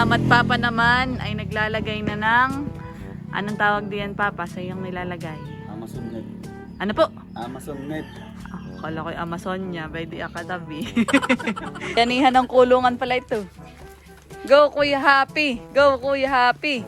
Mama at Papa naman ay naglalagay na ng anong tawag diyan Papa sa iyong nilalagay? Amazon Net. Ano po? Amazon Net. Ah, Kala ko Amazon niya, by the Akatabi. Yanihan ng kulungan pala ito. Go Kuya Happy! Go Kuya Happy!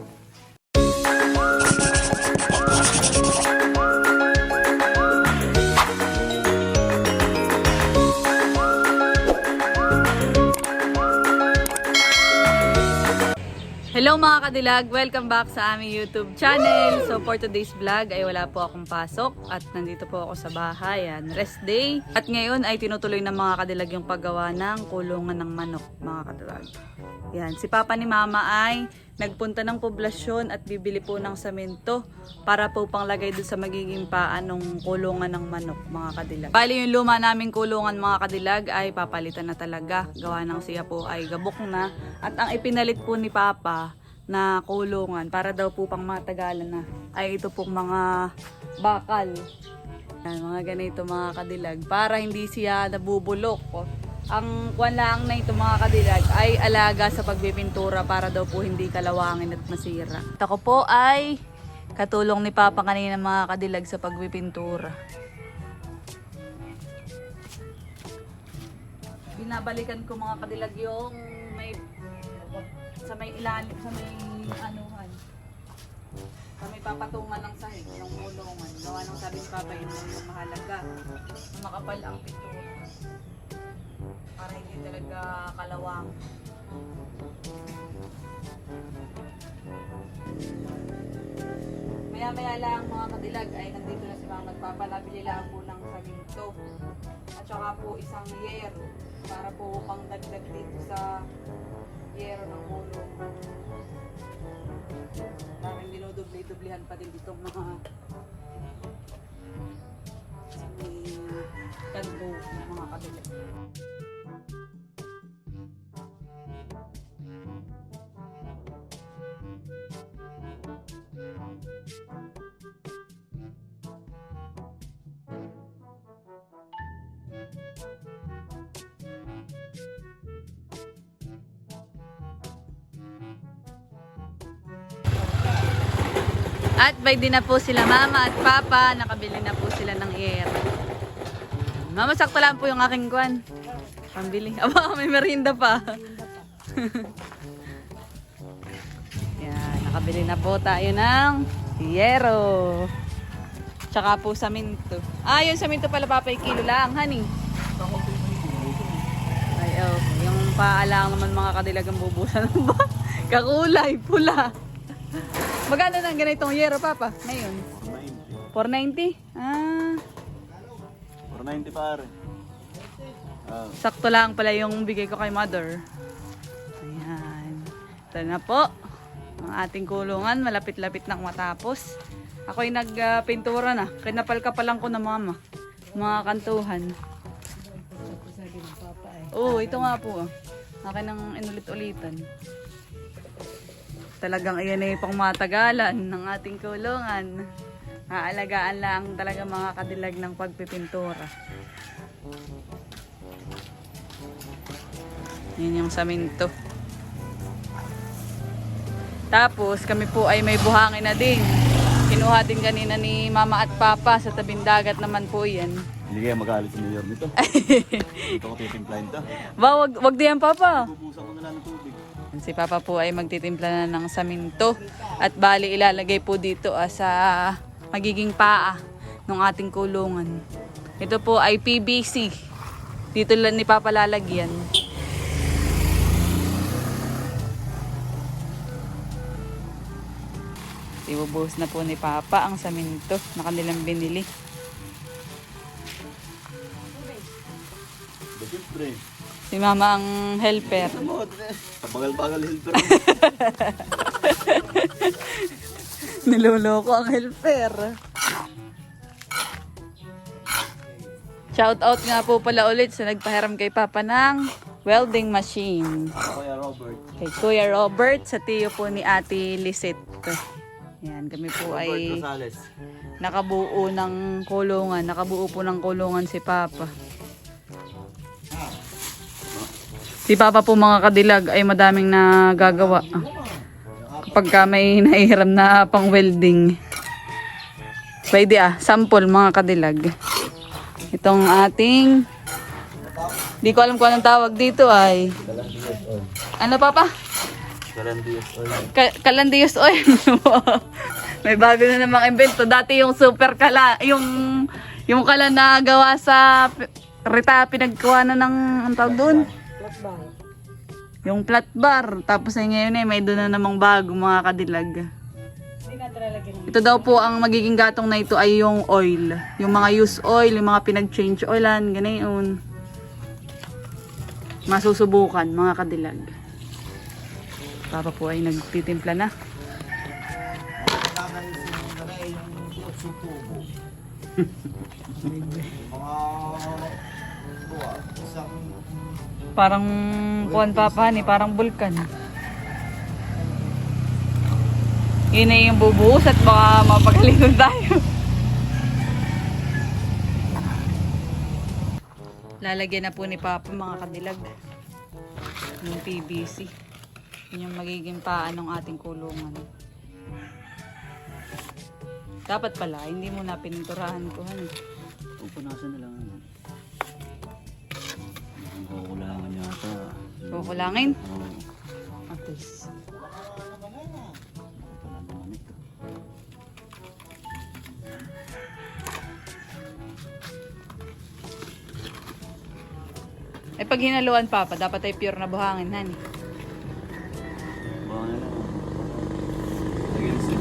Hello mga kadilag! Welcome back sa aming YouTube channel. So for today's vlog ay wala po akong pasok at nandito po ako sa bahay. Yan, rest day. At ngayon ay tinutuloy ng mga kadilag yung paggawa ng kulungan ng manok mga kadilag. Yan, si Papa ni Mama ay nagpunta ng poblasyon at bibili po ng semento para po panglagay doon sa magiging paan ng kulungan ng manok mga kadilag. Bali yung luma naming kulungan mga kadilag ay papalitan na talaga. Gawa ng siya po ay gabok na. At ang ipinalit po ni Papa na kulungan para daw po pang matagalan na ay ito pong mga bakal. Yan, mga ganito mga kadilag para hindi siya nabubulok. O, Ang kwan lang na ito mga kadilag ay alaga sa pagbibintura para daw po hindi kalawangin at masira. Ako po ay katulong ni Papa kanina mga kadilag sa pagbibintura. Binabalikan ko mga kadilag yung may sa may ilalim, sa may anuhan. Sa may papatungan ng sahig, ng mulungan. Gawa ng sabi ni Papa, yun yung mahalaga. Makapal ang pintura. Para hindi talaga kalawang. Maya-maya lang mga kadilag ay nandito na si Mang nagpapalabili lang po ng saginto. At saka po isang yero para po pang dagdag dito sa yero ng mulong. Parang dinudubli-dublihan pa din ditong mga kanto ng mga kadilag. At by din na po sila mama at papa, nakabili na po sila ng air. Mama, sakto lang po yung aking kwan. Pambili. Aba, may merienda pa. Yan, nakabili na po tayo ng yero. Tsaka po saminto. Ah, yung saminto pala papa, yung kilo lang, honey. Ay, oh, yung paalang naman mga kadilagang bubusan ng ba? Kakulay, pula. Magkano na ganitong yero, Papa? Ngayon? 90. 490? Ah, 490 pare. Ah, sakto lang pala yung bigay ko kay Mother. Ayan. Ito na po. Ang ating kulungan, malapit-lapit na matapos. Ako'y nagpintura na. Kinapal ka pa lang ko na mama. Mga kantuhan. Oo, ito nga po. ah. Akin ang inulit-ulitan. Talagang iyan ay pang matagalan ng ating kulungan. Aalagaan lang talaga mga kadilag ng pagpipintura. Yan yung saminto. Tapos kami po ay may buhangin na din. Kinuha din kanina ni mama at papa sa tabing dagat naman po yan. hindi kaya magalit si Mayor nito. Dito ko titimplahin to. Ba, wag, wag diyan papa. Bubusan ko na lang ng tubig. Si Papa po ay magtitimpla na ng saminto at bali ilalagay po dito ah, sa magiging paa ng ating kulungan. Ito po ay PVC. Dito lang ni Papa lalagyan. Ibubuhos na po ni Papa ang saminto na kanilang binili. Si Mama ang helper. Tabagal-bagal helper. Niloloko ang helper. Shout out nga po pala ulit sa nagpahiram kay Papa ng welding machine. Kuya Robert. Kay Kuya Robert sa tiyo po ni Ate Lisette. Yan, kami po Robert ay Rosales. nakabuo ng kulungan. Nakabuo po ng kulungan si Papa. Si Papa po mga kadilag ay madaming nagagawa. Kapag ka may nahihiram na pang welding. Pwede ah, sample mga kadilag. Itong ating... Di ko alam kung anong tawag dito ay... Ano Papa? Kalandias oil. Ka- Kalandius oil. May bago na namang invento. Dati yung super kala, yung yung kala na gawa sa Rita pinagkuha na ng ang tawag doon. Yung flat bar. Tapos ay ngayon eh, may doon na namang bago mga kadilag. Ito daw po ang magiging gatong na ito ay yung oil. Yung mga used oil, yung mga pinag-change oilan, ganayon. Masusubukan mga kadilag. Papa po ay nagtitimpla na. Parang kuwan papa ni parang bulkan. Yun na yung bubuhos at baka mapagalingon tayo. Lalagyan na po ni Papa mga kadilag. Yung PVC. Yun yung magiging paa ng ating kulungan. Dapat pala, hindi mo na pininturahan ko. Pupunasan na lang. Ang kukulangan yata. Kukulangin. Oo. Wala naman ito. Eh pag hinaluan papa, dapat ay pure na buhangin, hani. Baka na lang. Lagyan sa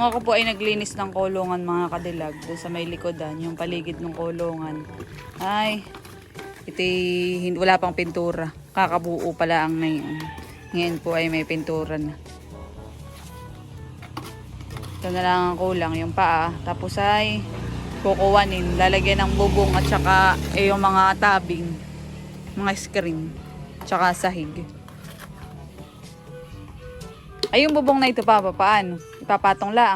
Nung ako po ay naglinis ng kulungan mga kadilag, doon sa may likodan, yung paligid ng kulungan, ay, hindi, wala pang pintura. Kakabuo pala ang ngayon. Ngayon po ay may pintura na. Ito na lang ang kulang, yung paa. Tapos ay kukuwanin, lalagyan ng bubong at saka eh, yung mga tabing, mga screen, tsaka sahig. Ay, yung bubong na ito, Papa, paano? Na nga.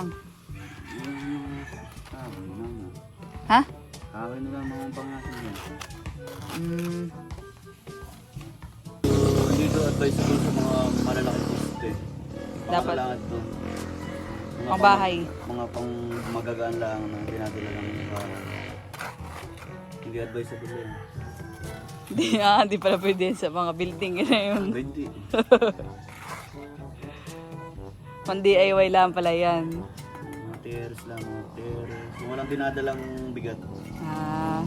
Ha? Kahoy na lang mga pangasin yan. Mm, Hindi ito advisable sa mga malalaking poste. Dapat. Pangkailangan ito. Mga Pang bahay. Mga pang magagaan lang na pinadala lang ng bahay. Hindi advisable yan. di, ah, di pala pwede sa mga building na yun. Hindi. Pang DIY lang pala yan. Mga terrace lang, mga terrace. Kung walang dinadalang bigat. Ah,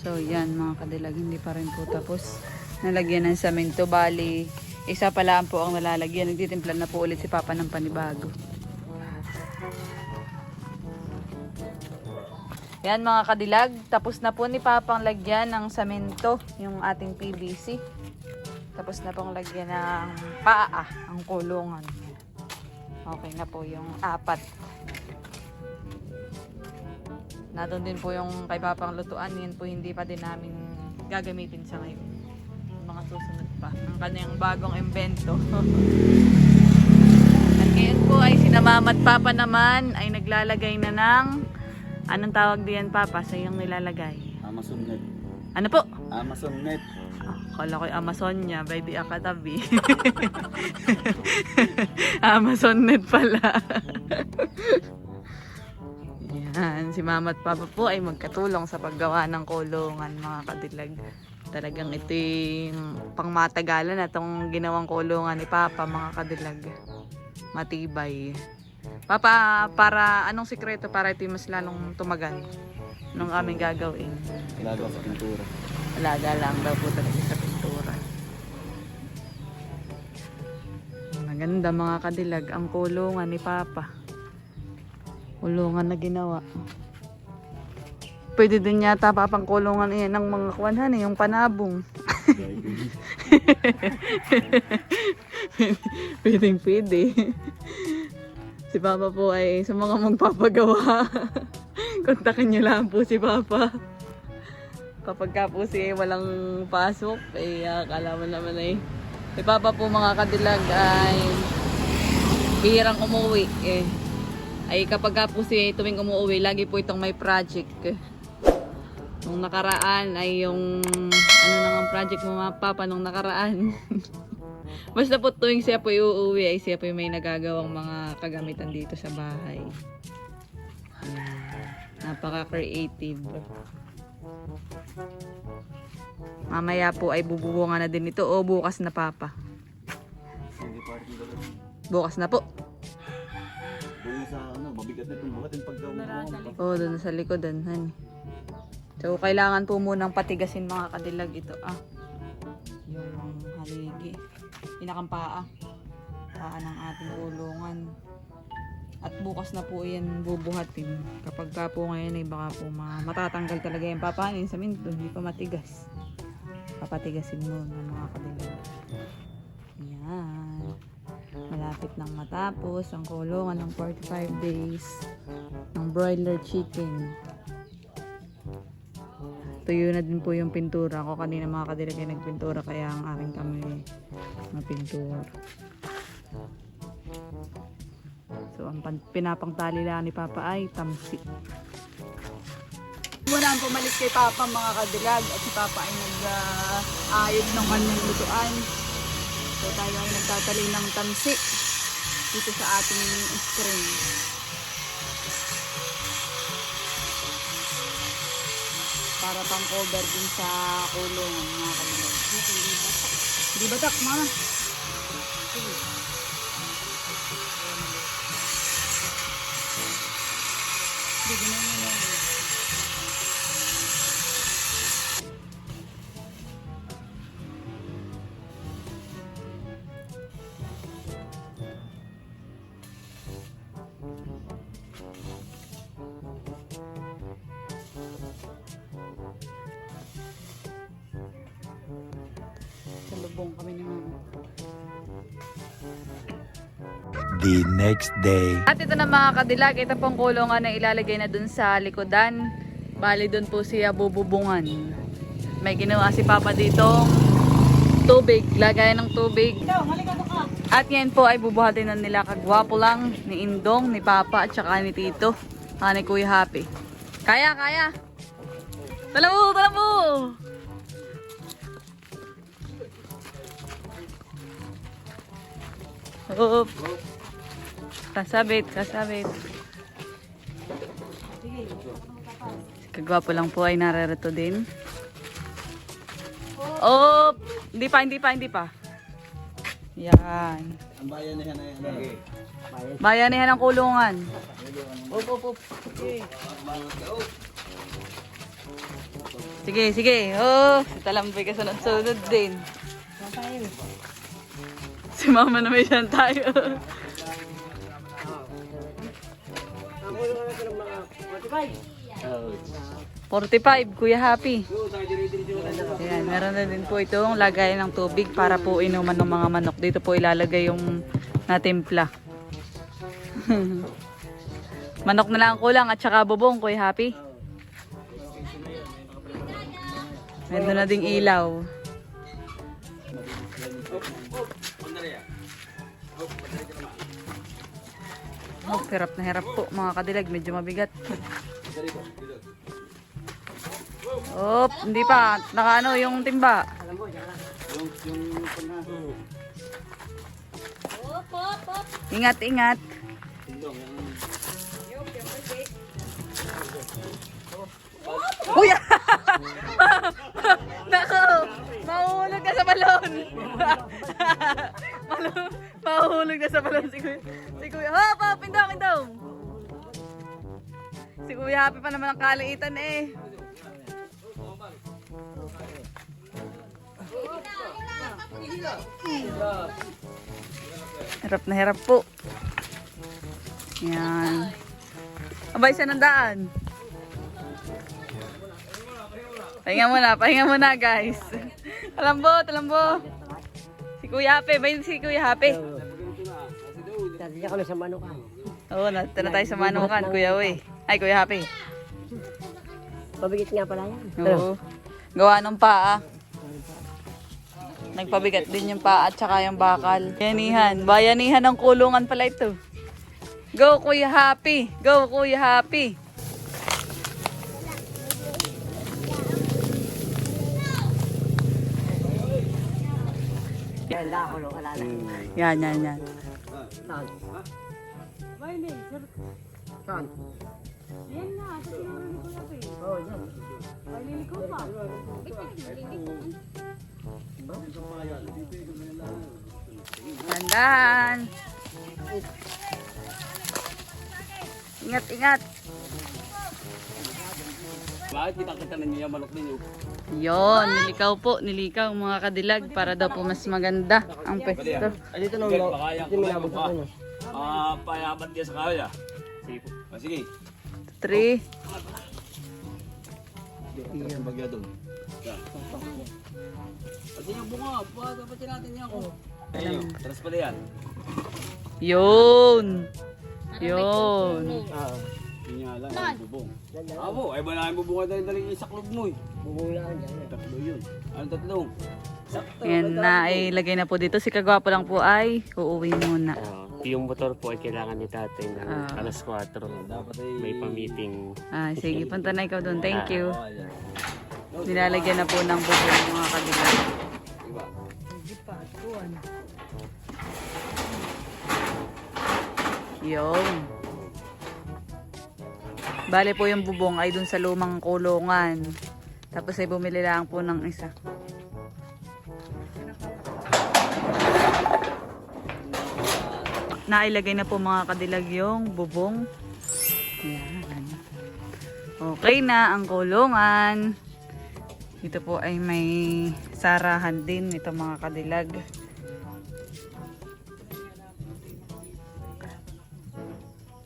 so yan mga kadilag, hindi pa rin po tapos. Nalagyan ng samento, bali, isa pala po ang nalalagyan. Nagtitimplan na po ulit si Papa ng panibago. Yan mga kadilag, tapos na po ni Papa ang lagyan ng samento, yung ating PVC. Tapos na pong lagyan ng paa, ang kulungan. Okay na po yung apat. Nandun din po yung kay Papang lutuan. Yan po hindi pa din namin gagamitin sa ngayon. Yung mga susunod pa. Ang kanyang bagong invento. At ngayon po ay sinamamat Papa naman ay naglalagay na ng anong tawag diyan Papa sa iyong nilalagay? Amazon Net. Ano po? Amazon Net. Ah, Kala ko Amazon niya, baby akatabi. Amazon net pala. Yan, si Mama at Papa po ay magkatulong sa paggawa ng kulungan mga kadilag. Talagang ito yung pangmatagalan na itong ginawang kulungan ni Papa mga kadilag. Matibay. Papa, para anong sikreto para ito mas lalong tumagal nung aming gagawin? Ilagaw sa pintura. Alaga lang daw po talaga sa pintura. Maganda mga kadilag ang kulungan ni Papa. Kulungan na ginawa. Pwede din yata papang kulungan iyan ng mga kwanhan eh, yung panabong. Pwedeng pwede. Si Papa po ay sa mga magpapagawa. Kontakin niyo lang po si Papa. Kapag ka po siya walang pasok, ay akala mo naman ay Si Papa po mga kadilag ay bihirang umuwi eh. Ay kapag ka po si tuwing umuwi, lagi po itong may project. Nung nakaraan ay yung ano nang ang project mo mga papa nung nakaraan. Basta po tuwing siya po uuwi ay siya po may nagagawang mga kagamitan dito sa bahay. Napaka-creative. Mamaya po ay bububunga na din ito o bukas na papa. Bukas na po. Doon sa ano, mabigat na itong buhat yung pagka Oo, doon sa likodan, honey. So, kailangan po munang patigasin mga kadilag ito, ah. Yung haligi. Pinakang paa. Paa ng ating ulungan. At bukas na po yan bubuhatin. Kapag ka po ngayon ay baka po ma- matatanggal talaga yung papanin sa minto. Hindi pa matigas. Papatigasin mo ng mga kadilag. Yan. Malapit nang matapos ang kulungan ng 45 days ng broiler chicken. Tuyo na din po yung pintura. Ako kanina mga kadilag ay nagpintura kaya ang aking kami na pintura. So ang pan- pinapangtali lang ni Papa ay tamsi. Muna ang pumalit kay Papa mga kadilag at si Papa ay nag-ayos ng kanyang lutuan. So tayo ay nagtatali ng tamsi dito sa ating string. Para pang cover din sa kulong mga kanilang. Hindi batak, mama. Sige the next day. At ito na mga kadilag, ito pong kulungan na ilalagay na dun sa likodan. Bali dun po siya bububungan. May ginawa si Papa ditong tubig, lagay ng tubig. At yan po ay bubuhatin na nila kagwapo lang ni Indong, ni Papa at saka ni Tito. Ah, Kuya Happy. Kaya, kaya! Tala mo, tala mo! Oop. Kasabit, kasabit. Kagwapo lang po ay nararato din. Oh, hindi pa, hindi pa, hindi pa. Yan. Ang bayan na yan ay ano. Bayanihan ng kulungan. Sige, sige. Oh, Talamboy ka sunod-sunod din. Si mama na may siyan tayo. 45, Kuya Happy. Ayan, meron na din po itong lagay ng tubig para po inuman ng mga manok. Dito po ilalagay yung natimpla. manok na lang ang kulang at saka bubong, Kuya Happy. Meron na ding ilaw. Oh, hirap na hirap po mga kadilag. Medyo mabigat. Op, hindi pa. Nakaano yung timba. Ingat, ingat. Uy! Nako! Mahuhulog ka sa balon! Malu- Mahuhulog na sa balon si Kuya. Si Kuya, hop, hop, indong, indong! Si Kuya happy pa naman ang kaliitan eh. Hirap na hirap po. Yan. Abay siya ng daan. Pahinga muna, pahinga muna guys. Alambo, talambo. Si Kuya Hape, ba si Kuya Hape? Tadya kami sa manukan. Oo, natira tayo sa manukan, Kuya Uy. Ay, Kuya Hape. Pabigit nga pala yan. Oo. Gawa ng paa. Nagpabigat din yung paa at saka yung bakal. Bayanihan. Bayanihan ng kulungan pala ito. Go, Kuya Happy. Go, Kuya Happy. Yan, yan, yan. Saan? Saan? Yan na, sa sinuro ni Kuya Happy. Oo, yan. Paliligaw pa. Tandaan. Ingat, ingat. Bakit kita kita na niya manok ninyo? Yon, nilikaw po, nilikaw mga kadilag para daw po mas maganda ang pwesto. Ah, dito nung lo. Dito minabot ako niya. Ah, payaman dia sa kaya. Sige po. Ah, sige. Three. Ang bagya doon. Yan. Kasi yung bunga, pa, dapat natin niya ako. Ayun, taras pala yan. Yun. Yun. Oo. Lang, yung bubong. Abo, ay ba na yung bubunga dahil daling isaklog mo eh. Bubulaan dyan. Tatlo yun. Ano tatlo? Sakto. Yan na ay lagay na po dito. Si Kagwapo lang po ay uuwi muna. Ah, yung motor po ay kailangan ni tatay ng Ah. alas 4. Dapat ay... May pa-meeting. Ah, sige, punta na ikaw doon. Thank you. Yan. Nilalagyan na po ng bubong mga kadilag. Iba. Yun. Bale po yung bubong ay dun sa lumang kulungan. Tapos ay bumili lang po ng isa. Nailagay na po mga kadilag yung bubong. Yan. Okay na ang kulungan. Dito po ay may sarahan din ito mga kadilag.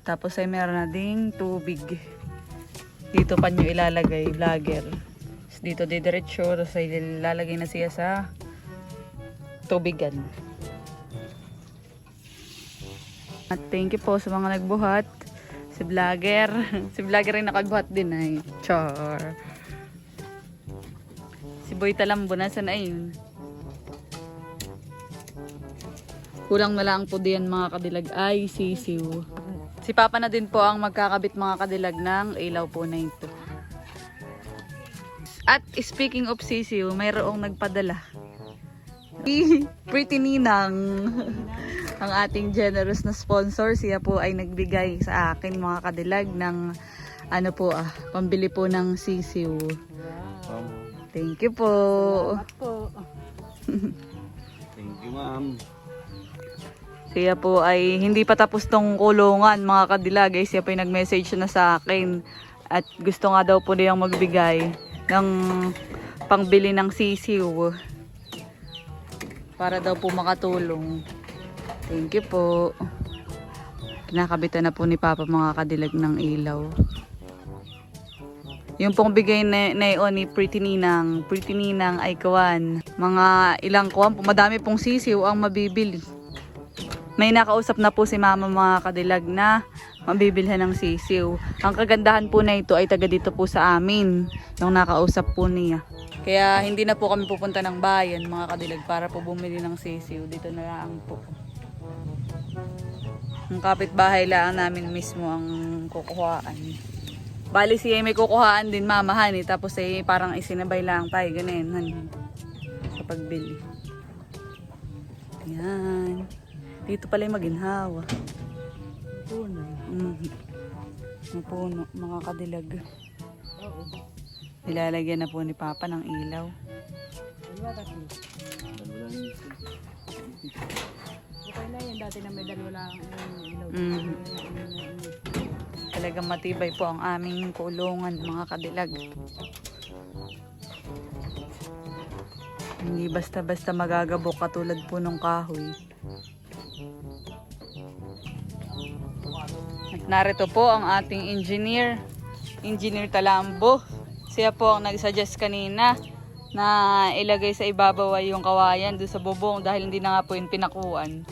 Tapos ay meron na ding tubig. Dito pa nyo ilalagay, vlogger. Tapos Dito didiretso, tapos ay ilalagay na siya sa tubigan. At thank you po sa mga nagbuhat. Si vlogger. si vlogger rin nakagbuhat din ay. Char. Si Boy Talambo, nasa na yun? Kulang na lang po diyan mga kadilag ay sisiw. Si Papa na din po ang magkakabit mga kadilag ng ilaw po na ito. At speaking of sisiw, mayroong nagpadala. Pretty Ninang. ang ating generous na sponsor. Siya po ay nagbigay sa akin mga kadilag ng ano po ah, pambili po ng sisiw. Thank you po. Thank you, ma'am. Siya po ay hindi pa tapos tong kulungan mga kadilag ay siya po ay nag-message na sa akin at gusto nga daw po niyang magbigay ng pangbili ng sisiw para daw po makatulong. Thank you po. Kinakabitan na po ni Papa mga kadilag ng ilaw. Yung pong bigay na, na yun ni Pretty Ninang, Pretty Ninang ay kawan. Mga ilang kuwan, po, madami pong sisiw ang mabibili. May nakausap na po si mama mga kadilag na mabibilhan ng sisiw. Ang kagandahan po na ito ay taga dito po sa amin. Yung nakausap po niya. Kaya hindi na po kami pupunta ng bayan mga kadilag para po bumili ng sisiw. Dito na lang po. Ang kapitbahay lang namin mismo ang kukuhaan. Bali siya may kukuhaan din mamahan eh. Tapos eh parang isinabay lang tayo ganun. Sa pagbili. Yan. Dito pala yung maginhawa. Puno. Mm. Ang puno, mga kadilag. Nilalagyan na po ni Papa ng ilaw. Okay na yan, dati na may dalawa lang yung ilaw. Mm. Talagang matibay po ang aming kulungan, mga kadilag. Hindi basta-basta magagabok katulad po ng kahoy. Narito po ang ating engineer, Engineer Talambo. Siya po ang nagsuggest kanina na ilagay sa ibabaw ay yung kawayan doon sa bubong dahil hindi na nga po yung pinakuan.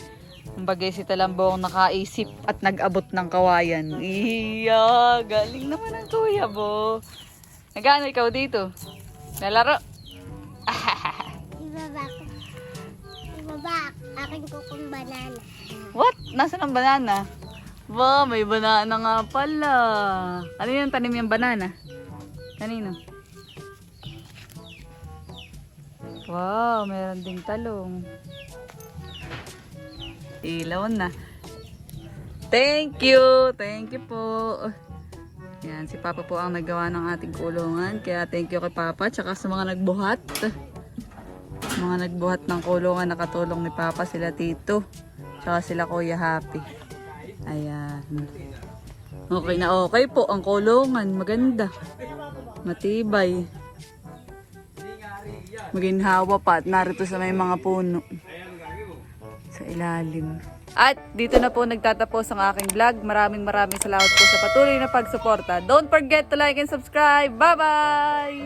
Kumbaga si Talambo ang nakaisip at nag-abot ng kawayan. Iya, galing naman ang kuya bo. Nagano ikaw dito? Nalaro? baba, aking kukong banana. What? Nasaan ang banana? Wow, may banana nga pala. Ano yung tanim yung banana? Kanino? Wow, meron ding talong. Ilaw na. Thank you! Thank you po. Yan, si Papa po ang nagawa ng ating kulungan. Kaya thank you kay Papa, tsaka sa mga nagbuhat. Mga nagbuhat ng kulungan, nakatulong ni Papa, sila Tito. Tsaka sila Kuya Happy. Ayan. Okay na okay po ang kulungan. Maganda. Matibay. Maginhawa pa at narito sa may mga puno. Sa ilalim. At dito na po nagtatapos ang aking vlog. Maraming maraming salamat po sa patuloy na pagsuporta. Don't forget to like and subscribe. Bye-bye!